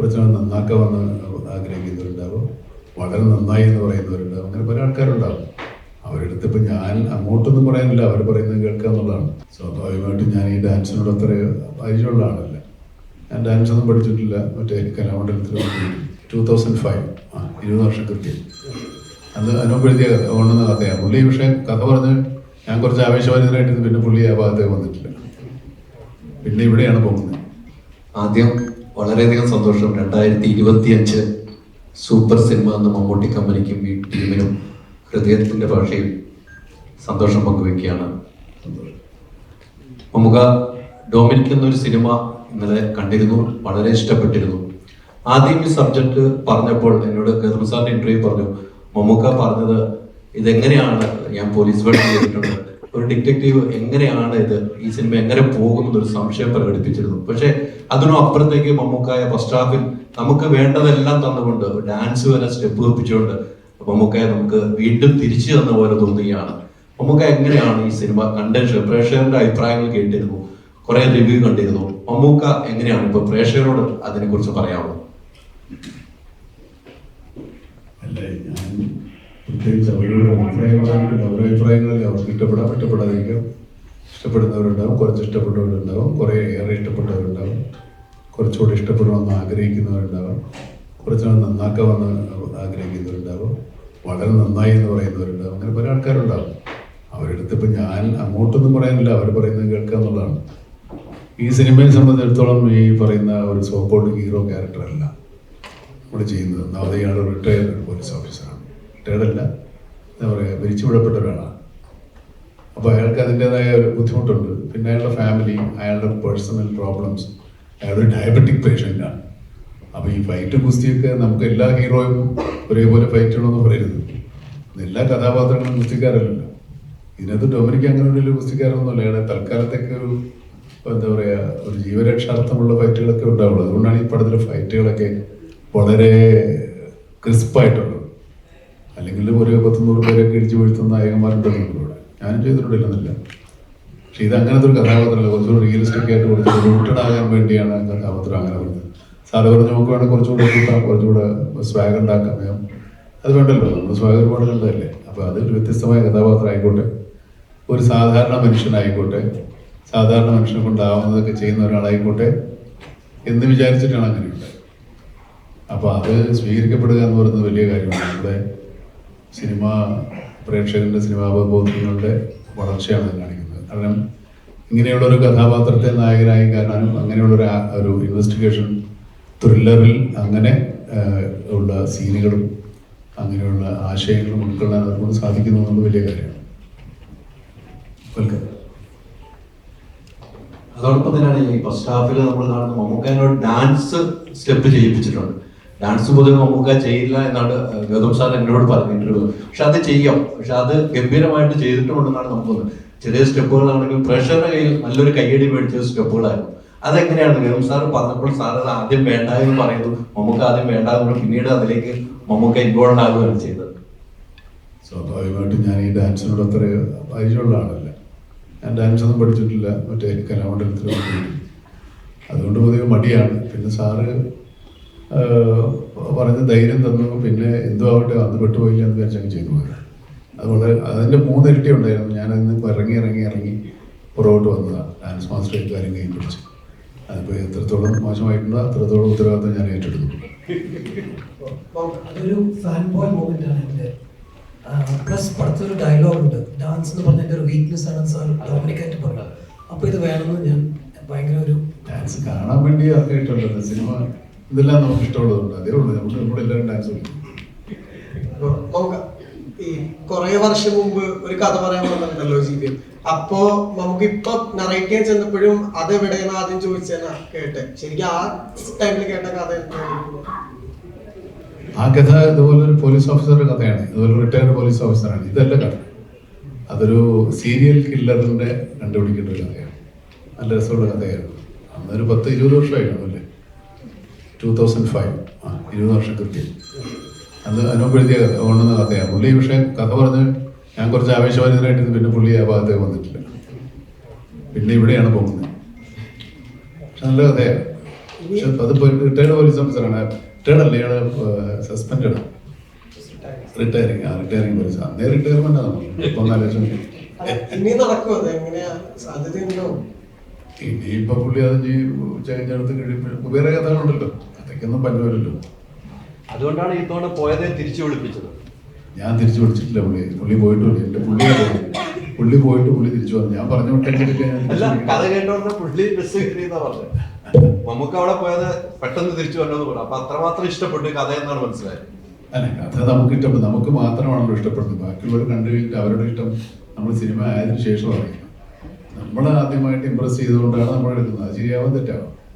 കുറച്ച് നന്നാക്കാമെന്ന് ആഗ്രഹിക്കുന്നവരുണ്ടാവും. വളരെ നന്നായി എന്ന് പറയുന്നവരുണ്ടാവും. അങ്ങനെ പല ആൾക്കാരുണ്ടാവും. അവരെടുത്ത് ഇപ്പം ഞാൻ അങ്ങോട്ടൊന്നും പറയാനില്ല. അവർ പറയുന്നത് കേൾക്കുക എന്നുള്ളതാണ്. സ്വാഭാവികമായിട്ടും ഞാൻ ഈ ഡാൻസിനോട് അത്ര പരിചയമുള്ള ആളല്ല. ഞാൻ ഡാൻസ് ഒന്നും പഠിച്ചിട്ടില്ല. മറ്റേ കലാമണ്ഡലത്തിൽ ടൂ തൗസൻഡ് ഫൈവ് ആ ഇരുപത് വർഷം കൃത്യം. അത് അനൂപ് എഴുതിയ കഥയാണ്. പുള്ളി പക്ഷേ കഥ പറഞ്ഞ് ഞാൻ കുറച്ച് ആവേശവാദിതരായിട്ട് പിന്നെ പുള്ളി ആ ഭാഗത്തേക്ക് വന്നിട്ടില്ല. പിന്നെ ഇവിടെയാണ് പോകുന്നത്. ആദ്യം വളരെയധികം സന്തോഷം. രണ്ടായിരത്തി ഇരുപത്തി അഞ്ച് സൂപ്പർ സിനിമ എന്ന മമ്മൂട്ടി കമ്പനിക്കും ഈ ടീമിനും ഹൃദയത്തിന്റെ ഭാഷയിൽ സന്തോഷം പങ്കുവെക്കുകയാണ്. മമ്മുക ഡോമിനിക് എന്നൊരു സിനിമ ഇന്നലെ കണ്ടിരുന്നു വളരെ ഇഷ്ടപ്പെട്ടിരുന്നു. ആദ്യം ഈ സബ്ജക്ട് പറഞ്ഞപ്പോൾ എന്നോട് ഗൗതം സാറിന്റെ ഇന്റർവ്യൂ പറഞ്ഞു മമ്മൂക്ക പറഞ്ഞത് ഇതെങ്ങനെയാണ്? ഞാൻ പോലീസ് വർക്ക് ചെയ്തിട്ടുണ്ട്. ഒരു ഡിറ്റക്റ്റീവ് എങ്ങനെയാണ് ഇത് ഈ സിനിമ എങ്ങനെ പോകും എന്നൊരു സംശയം പ്രകടിപ്പിച്ചിരുന്നു. പക്ഷെ അതിനും അപ്പുറത്തേക്ക് മമ്മൂക്കായ ഫസ്റ്റ് ഹാഫിൽ നമുക്ക് വേണ്ടതെല്ലാം തന്നുകൊണ്ട് ഡാൻസ് വരെ സ്റ്റെപ്പ് വെപ്പിച്ചുകൊണ്ട് മമ്മൂക്കായ നമുക്ക് വീണ്ടും തിരിച്ചു തന്ന പോലെ തോന്നുകയാണ്. മമ്മൂക്ക എങ്ങനെയാണ് ഈ സിനിമ കണ്ടൻഷൻ പ്രേക്ഷകരുടെ അഭിപ്രായങ്ങൾ കേട്ടിരുന്നു? കുറെ റിവ്യൂ കണ്ടിരുന്നു. മമ്മൂക്ക എങ്ങനെയാണ് ഇപ്പൊ പ്രേക്ഷകരോട് അതിനെ കുറിച്ച് പറയാമോ അല്ലേ ഞാൻ പ്രത്യേകിച്ച് അവരുടെ അഭിപ്രായം പറഞ്ഞിട്ടില്ല അവരുടെ അഭിപ്രായങ്ങളിൽ അവർക്ക് ഇഷ്ടപ്പെടാം ഇഷ്ടപ്പെടാതിരിക്കാം. ഇഷ്ടപ്പെടുന്നവരുണ്ടാവും കുറച്ച് ഇഷ്ടപ്പെട്ടവരുണ്ടാവും കുറേ ഏറെ ഇഷ്ടപ്പെട്ടവരുണ്ടാവും കുറച്ചുകൂടി ഇഷ്ടപ്പെടുമെന്ന് ആഗ്രഹിക്കുന്നവരുണ്ടാവും കുറച്ചുകൂടെ നന്നാക്കാമെന്ന് ആഗ്രഹിക്കുന്നവരുണ്ടാവും വളരെ നന്നായി എന്ന് പറയുന്നവരുണ്ടാവും. അങ്ങനെ പല ആൾക്കാരുണ്ടാവും. അവരെടുത്ത് ഇപ്പം ഞാൻ അങ്ങോട്ടൊന്നും പറയാനില്ല. അവർ പറയുന്നത് കേൾക്കുക എന്നുള്ളതാണ്. ഈ സിനിമയെ സംബന്ധിച്ചിടത്തോളം ഈ പറയുന്ന ഒരു സോപ്പോട്ട് ഹീറോ ക്യാരക്ടറല്ല. നമ്മൾ ചെയ്യുന്നത്. ഇയാൾ റിട്ടയർഡ് പോലീസ് ഓഫീസറാണ്. റിട്ടയർഡ് അല്ല എന്താ പറയുക പിരിച്ചുവിടപ്പെട്ട ഒരാളാണ് അപ്പോൾ അയാൾക്ക് അതിന്റെതായ ഒരു ബുദ്ധിമുട്ടുണ്ട്. പിന്നെ അയാളുടെ ഫാമിലി അയാളുടെ പേഴ്സണൽ പ്രോബ്ലംസ് അയാളൊരു ഡയബറ്റിക് പേഷ്യന്റാണ് അപ്പോൾ ഈ ഫൈറ്റ് കുസ്തിയൊക്കെ നമുക്ക് എല്ലാ ഹീറോയും ഒരേപോലെ ഫൈറ്റ് ചെയ്യണമെന്ന് പറയരുത്. എല്ലാ കഥാപാത്രങ്ങളും കുസ്തിക്കാരല്ലല്ലോ ഇതിനകത്ത് ഡൊമിനിക്ക് അങ്ങനെ ഒരു കുസ്തിക്കാരൊന്നുമല്ല അയാളെ തൽക്കാലത്തേക്ക് ഒരു എന്താ പറയുക ഒരു ജീവരക്ഷാർത്ഥമുള്ള ഫൈറ്റുകളൊക്കെ ഉണ്ടാവുള്ളൂ. അതുകൊണ്ടാണ് ഈ പടത്തിലെ ഫൈറ്റുകളൊക്കെ വളരെ ക്രിസ്പായിട്ടുള്ളത് അല്ലെങ്കിൽ ഒരു പത്തുനൂറ് പേരൊക്കെ ഇടിച്ചു വീഴ്ത്തുന്ന നായകന്മാരുണ്ടല്ലോ ഇവിടെ. ഞാനും ചെയ്തിട്ടുണ്ടില്ലെന്നില്ല പക്ഷെ ഇത് അങ്ങനത്തെ ഒരു കഥാപാത്രമല്ല. കുറച്ചുകൂടി റിയലിസ്റ്റിക് ആയിട്ട് കുറച്ച് റൂട്ടഡ് ആകാൻ വേണ്ടിയാണ് കഥാപാത്രം അങ്ങനെ പറഞ്ഞത് സാറ് പറഞ്ഞു നമുക്ക് വേണമെങ്കിൽ കുറച്ചുകൂടെ കൂട്ടാം കുറച്ചുകൂടെ സ്വാഗ് ഉണ്ടാക്കാം. അത് വേണ്ടല്ലോ. നമ്മൾ സ്വാഗ് ഒരുപാട് അപ്പോൾ അത് ഒരു വ്യത്യസ്തമായ കഥാപാത്രം ആയിക്കോട്ടെ ഒരു സാധാരണ മനുഷ്യനായിക്കോട്ടെ. സാധാരണ മനുഷ്യനെ കൊണ്ടാവുന്നതൊക്കെ ചെയ്യുന്ന ഒരാളായിക്കോട്ടെ എന്ന് വിചാരിച്ചിട്ടാണ് അങ്ങനെ ഉണ്ടായത് അപ്പോൾ അത് സ്വീകരിക്കപ്പെടുക എന്ന് പറയുന്നത് വലിയ കാര്യമാണ്. നമ്മുടെ സിനിമ പ്രേക്ഷകരുടെ സിനിമാ ബോധങ്ങളുടെ വളർച്ചയാണ് കാണിക്കുന്നത്. കാരണം ഇങ്ങനെയുള്ള ഒരു കഥാപാത്രത്തെ നായകനായി കാണാനും അങ്ങനെയുള്ള ഒരു ഒരു ഇൻവെസ്റ്റിഗേഷൻ ത്രില്ലറിൽ അങ്ങനെ ഉള്ള സീനുകളും അങ്ങനെയുള്ള ആശയങ്ങളും ഉൾക്കൊള്ളാൻ അതുകൊണ്ട് സാധിക്കുന്നു എന്നുള്ളത് വലിയ കാര്യമാണ്. വെൽക്കം. അതോടൊപ്പം തന്നെയാണ് ഈ ഫസ്റ്റ് ഹാഫിൽ നമ്മൾ കാണുന്ന മമ്മൂക്കാനോട് ഡാൻസ് സ്റ്റെപ്പ് ചെയ്യിപ്പിച്ചിട്ടുണ്ട്. ഡാൻസ് പൊതുവെ നമുക്ക് ചെയ്യില്ല എന്നാണ് ഗൗതം സാർ എന്നോട് പറഞ്ഞിട്ടുള്ളത്. പക്ഷെ അത് ചെയ്യാം. പക്ഷെ അത് ഗംഭീരമായിട്ട് ചെയ്തിട്ടുണ്ടെന്നാണ് നമുക്ക് തോന്നുന്നത്. ചെറിയ സ്റ്റെപ്പുകളാണെങ്കിൽ പ്രഷറുടെ കയ്യിൽ നല്ലൊരു കയ്യടി മേടിച്ച സ്റ്റെപ്പുകളായിരുന്നു. അതെങ്ങനെയാണ്? ഗൗതം സാർ പറഞ്ഞപ്പോൾ സാർ അത് ആദ്യം വേണ്ട എന്ന് പറയുന്നു. മമ്മൂക്ക ആദ്യം വേണ്ട എന്ന്. പിന്നീട് അതിലേക്ക് മമ്മൂക്ക ഇൻവോൾവ് ആകുകയാണ് ചെയ്തത്. സ്വാഭാവികമായിട്ടും ഞാൻ ഈ ഡാൻസിനോട് അത്ര പരിചയമുള്ള ആളല്ല. ഞാൻ ഡാൻസ് ഒന്നും പഠിച്ചിട്ടില്ല. മറ്റേ കലാമണ്ഡലത്തിൽ അതുകൊണ്ട് പൊതുവെ മടിയാണ്. പിന്നെ സാറ് പറഞ്ഞ ധൈര്യം തന്നു പിന്നെ എന്തോ ആവട്ടെ അന്ന് പെട്ടുപോയില്ല എന്ന് വിചാരിച്ചങ്ങ് ചെയ്തു പോയത് അത് വളരെ അതിന്റെ മൂന്നിരട്ടി ഉണ്ടായിരുന്നു. ഞാൻ അതിന് ഇറങ്ങി ഇറങ്ങി ഇറങ്ങി പുറകോട്ട് വന്നതാണ്. ഡാൻസ് മാസ്റ്റർ കാര്യം കൈ പിടിച്ച് അതിപ്പോൾ എത്രത്തോളം മോശമായിട്ടുണ്ടോ അത്രത്തോളം ഉത്തരവാദിത്തം ഞാൻ ഏറ്റെടുത്തു. അതൊരു ഫാൻ ബോയ് മൂമെന്റ് ആണ് എന്റെ. പ്ലസ് പടത്തൊരു ഡയലോഗ് ഉണ്ട്. ഡാൻസ് എന്ന് പറഞ്ഞ എന്റെ ഒരു വീക്ക്നെസ് ആണ് സാർ ഡോമിനിക്കായിട്ട് പറഞ്ഞത്. അപ്പോൾ ഇത് വേണമെന്ന് ഞാൻ ഭയങ്കര ഒരു ഡാൻസ് കാണാൻ വേണ്ടി ആർക്കായിട്ടുള്ളത് സിനിമ ഇതെല്ലാം നമുക്ക് ഇഷ്ടമുള്ളതുണ്ട് അതേ ഉള്ളൂ. നമുക്ക് നമ്മുടെ എല്ലാവരും ഡാൻസ് കളിക്കും. ഈ കുറെ വർഷം മുമ്പ് ഒരു കഥ പറയാൻ വന്നിട്ടുണ്ടല്ലോ ജീവിതം അപ്പോ നമുക്ക് ഇപ്പൊ നറേറ്റ് ചെയ്യാൻ ചെന്നപ്പോഴും അത് എവിടെയാണ് ആദ്യം ചോദിച്ചാ കേട്ടെ. ശരിക്കും ആ ടൈമിൽ കേട്ട കഥ ആ കഥ ഇതുപോലെ ഒരു പോലീസ് ഓഫീസറുടെ കഥയാണ്. ഇതുപോലെ റിട്ടയർഡ് പോലീസ് ഓഫീസറാണ് ഇതല്ല കഥ. അതൊരു സീരിയൽ കില്ലറിന്റെ കണ്ടുപിടിക്കേണ്ട ഒരു കഥയാണ്. നല്ല രസമുള്ള കഥയായിരുന്നു. അന്നൊരു പത്ത് ഇരുപത് വർഷമായിരുന്നു കാണുമല്ലേ ടൂ തൗസൻഡ് ഫൈവ് ഇരുപത് വർഷം കൃത്യം. അത് അനൂപ് എഴുതിയ ഓണെന്ന കഥയാണ്. പുള്ളി പക്ഷേ കഥ പറഞ്ഞ് ഞാൻ കുറച്ച് ആവേശവാദിതനായിട്ട് പിന്നെ പുള്ളി ആ ഭാഗത്തേക്ക് വന്നിട്ടില്ല. പിന്നെ ഇവിടെയാണ് പോകുന്നത്. പക്ഷെ നല്ല കഥയാണ്. പക്ഷെ അത് റിട്ടയർഡ് പോലീസ് ഓഫീസറാണ് റിട്ടയർഡ് അല്ല? ഇയാൾ സസ്പെൻഡഡ് റിട്ടയറിങ് ആ റിട്ടയറിങ് പോലീസ് അന്നേ റിട്ടയർമെന്റ് ആണ്. നാല് ലക്ഷം. ഇനിയിപ്പൊ പുള്ളി അത് ചേഞ്ചെടുത്ത് കഴിയുമ്പോൾ വേറെ കഥകളുണ്ടല്ലോ. അതൊക്കെയൊന്നും പറ്റുമല്ലോ അതുകൊണ്ടാണ് ഈ തവണ പോയതെ തിരിച്ചു വിളിപ്പിച്ചത്. ഞാൻ തിരിച്ചു വിളിച്ചിട്ടില്ല പുള്ളി. പുള്ളി പോയിട്ടില്ല എന്റെ പുള്ളി പുള്ളി പോയിട്ട് പുള്ളി തിരിച്ചു വന്നു. ഞാൻ പറഞ്ഞു അല്ല കഥ കേട്ടോണ്ട് പുള്ളി ബസ് കയറിയെന്നാ പറഞ്ഞത് നമുക്ക് അവിടെ പോയത് പെട്ടെന്ന് തിരിച്ചു വരണമെന്ന് പറഞ്ഞു. അപ്പൊ അത്രമാത്രം ഇഷ്ടപ്പെട്ടു കഥ എന്നാണ് മനസ്സിലായത്. അല്ല കഥ നമുക്ക് ഇഷ്ടപ്പെട്ടു. നമുക്ക് മാത്രമാണല്ലോ ഇഷ്ടപ്പെടുന്നത്. ബാക്കിയുള്ളവർ കണ്ടു കഴിഞ്ഞിട്ട് അവരുടെ ഇഷ്ടം നമ്മൾ സിനിമ ആയതിനു ശേഷം അറിയാം നമ്മൾ ആദ്യമായിട്ട് ഇമ്പ്രസ് ചെയ്തുകൊണ്ടാണ് നമ്മൾ എടുക്കുന്നത് അത് ശരിയാവാൻ തെറ്റാവും.